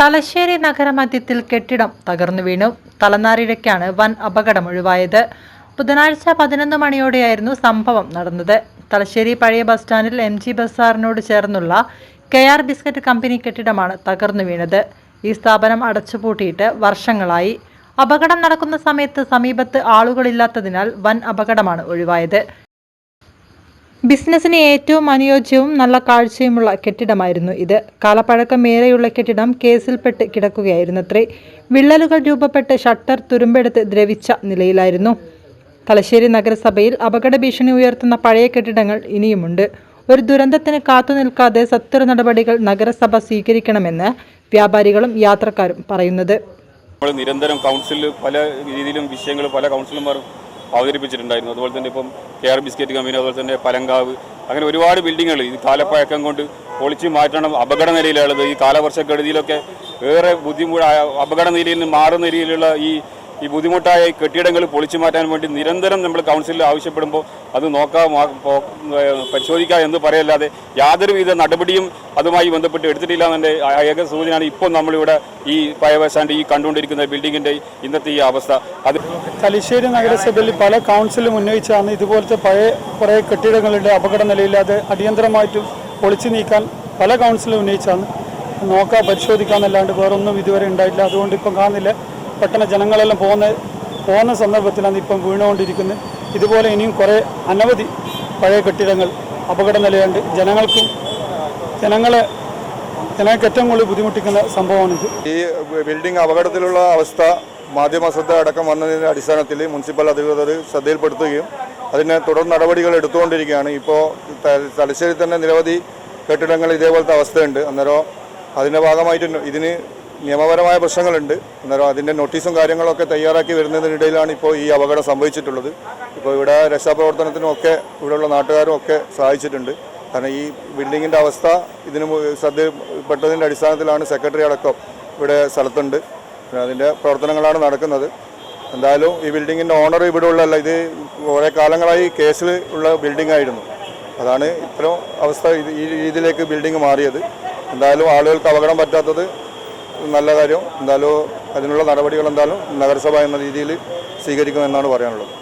തലശ്ശേരി നഗരമധ്യത്തിൽ കെട്ടിടം തകർന്നു വീണു. തലനാരിഴയ്ക്കാണ് വൻ അപകടം ഒഴിവായത്. ബുധനാഴ്ച പതിനൊന്ന് മണിയോടെയായിരുന്നു സംഭവം നടന്നത്. തലശ്ശേരി പഴയ ബസ് സ്റ്റാൻഡിൽ എം ജി ബസാറിനോട് ചേർന്നുള്ള കെ ആർ ബിസ്ക്കറ്റ് കമ്പനി കെട്ടിടമാണ് തകർന്നു വീണത്. ഈ സ്ഥാപനം അടച്ചുപൂട്ടിയിട്ട് വർഷങ്ങളായി. അപകടം നടക്കുന്ന സമയത്ത് സമീപത്ത് ആളുകളില്ലാത്തതിനാൽ വൻ അപകടമാണ് ഒഴിവായത്. ബിസിനസ്സിന് ഏറ്റവും അനുയോജ്യവും നല്ല കാഴ്ചയുമുള്ള കെട്ടിടമായിരുന്നു ഇത്. കാലപ്പഴക്കമേറെയുള്ള കെട്ടിടം കേസിൽപ്പെട്ട് കിടക്കുകയായിരുന്നത്രേ. വിള്ളലുകൾ രൂപപ്പെട്ട് ഷട്ടർ തുരുമ്പെടുത്ത് ദ്രവിച്ച നിലയിലായിരുന്നു. തലശ്ശേരി നഗരസഭയിൽ അപകട ഭീഷണി ഉയർത്തുന്ന പഴയ കെട്ടിടങ്ങൾ ഇനിയുമുണ്ട്. ഒരു ദുരന്തത്തിന് കാത്തു നിൽക്കാതെ സത്വര നടപടികൾ നഗരസഭ സ്വീകരിക്കണമെന്ന് വ്യാപാരികളും യാത്രക്കാരും പറയുന്നത്. നമ്മൾ നിരന്തരം കൗൺസിലിൽ പല രീതിയിലും വിഷയങ്ങൾ പല കൗൺസിലർമാരും അവതരിപ്പിച്ചിട്ടുണ്ടായിരുന്നു. അതുപോലെ തന്നെ ഇപ്പം കെ ആർ ബിസ്ക്കറ്റ് കമ്പനി അതുപോലെ തന്നെ പലങ്കാവ് അങ്ങനെ ഒരുപാട് ബിൽഡിങ്ങുകൾ ഈ കാലപ്പഴക്കം കൊണ്ട് പൊളിച്ച് മാറ്റണം അപകട നിലയിലുള്ളത്. ഈ കാലവർഷക്കെടുതിയിലൊക്കെ ഏറെ ബുദ്ധിമുട്ട് അപകട നിലയിൽ നിന്ന് മാറുന്ന രീതിയിലുള്ള ഈ ഈ ബുദ്ധിമുട്ടായ കെട്ടിടങ്ങൾ പൊളിച്ചു മാറ്റാൻ വേണ്ടി നിരന്തരം നമ്മൾ കൗൺസിലിൽ ആവശ്യപ്പെടുമ്പോൾ അത് നോക്കാം പരിശോധിക്കാം എന്ന് പറയല്ലാതെ യാതൊരുവിധ നടപടിയും അതുമായി ബന്ധപ്പെട്ട് എടുത്തിട്ടില്ല എന്നെ ഏക സൂചനയാണ് ഇപ്പോൾ നമ്മളിവിടെ ഈ പഴയ ഈ കണ്ടുകൊണ്ടിരിക്കുന്ന ബിൽഡിങ്ങിന്റെ ഇന്നത്തെ ഈ അവസ്ഥ. അത് തലശ്ശേരി നഗരസഭയിൽ പല കൗൺസിലും ഉന്നയിച്ചാണ് ഇതുപോലത്തെ പഴയ കുറേ കെട്ടിടങ്ങളുടെ അപകട നിലയില്ലാതെ അടിയന്തരമായിട്ടും പൊളിച്ചു നീക്കാൻ പല കൗൺസിലും ഉന്നയിച്ചാണ്. നോക്കാം പരിശോധിക്കാമെന്നല്ലാണ്ട് വേറൊന്നും ഇതുവരെ ഉണ്ടായിട്ടില്ല. അതുകൊണ്ട് ഇപ്പം കാണുന്നില്ല. പെട്ടെന്ന് ജനങ്ങളെല്ലാം പോകുന്ന പോകുന്ന സന്ദർഭത്തിലാണ് ഇപ്പം വീണുകൊണ്ടിരിക്കുന്നത്. ഇതുപോലെ ഇനിയും കുറേ അനവധി പഴയ കെട്ടിടങ്ങൾ അപകട നിലയുണ്ട്. ജനങ്ങൾക്കും ജനങ്ങളെ ജനങ്ങൾക്ക് ഏറ്റവും കൂടുതൽ ബുദ്ധിമുട്ടിക്കുന്ന സംഭവമാണിത്. ഈ ബിൽഡിംഗ് അപകടത്തിലുള്ള അവസ്ഥ മാധ്യമ ശ്രദ്ധ അടക്കം വന്നതിന്റെ അടിസ്ഥാനത്തിൽ മുനിസിപ്പൽ അധികൃതർ ശ്രദ്ധയിൽപ്പെടുത്തുകയും അതിനെ തുടർ നടപടികൾ എടുത്തുകൊണ്ടിരിക്കുകയാണ്. ഇപ്പോൾ തലശ്ശേരി തന്നെ നിരവധി കെട്ടിടങ്ങൾ ഇതേപോലത്തെ അവസ്ഥയുണ്ട്. അന്നേരം അതിന്റെ ഭാഗമായിട്ട് ഇതിന് നിയമപരമായ പ്രശ്നങ്ങളുണ്ട്. അന്നേരം അതിന്റെ നോട്ടീസും കാര്യങ്ങളൊക്കെ തയ്യാറാക്കി വരുന്നതിനിടയിലാണ് ഇപ്പോൾ ഈ അപകടം സംഭവിച്ചിട്ടുള്ളത്. ഇപ്പോൾ ഇവിടെ രക്ഷാപ്രവർത്തനത്തിനും ഒക്കെ ഇവിടെയുള്ള നാട്ടുകാരും ഒക്കെ സഹായിച്ചിട്ടുണ്ട്. കാരണം ഈ ബിൽഡിങ്ങിന്റെ അവസ്ഥ ഇതിന് ശ്രദ്ധപ്പെട്ടതിന്റെ അടിസ്ഥാനത്തിലാണ് സെക്രട്ടറി അടക്കം ഇവിടെ സ്ഥലത്തുണ്ട്. പിന്നെ അതിന്റെ പ്രവർത്തനങ്ങളാണ് നടക്കുന്നത്. എന്തായാലും ഈ ബിൽഡിങ്ങിന്റെ ഓണർ ഇവിടെ ഉള്ളതല്ല ഇത് കുറേ കാലങ്ങളായി കേസിൽ ഉള്ള ബിൽഡിംഗ് ആയിരുന്നു. അതാണ് ഇത്തരം അവസ്ഥ ഈ രീതിയിലേക്ക് ബിൽഡിംഗ് മാറിയത്. എന്തായാലും ആളുകൾക്ക് അപകടം പറ്റാത്തത് നല്ല കാര്യം. എന്തായാലും അതിനുള്ള നടപടികൾ എന്തായാലും നഗരസഭ എന്ന രീതിയിൽ സ്വീകരിക്കുമെന്നാണ് പറയാനുള്ളത്.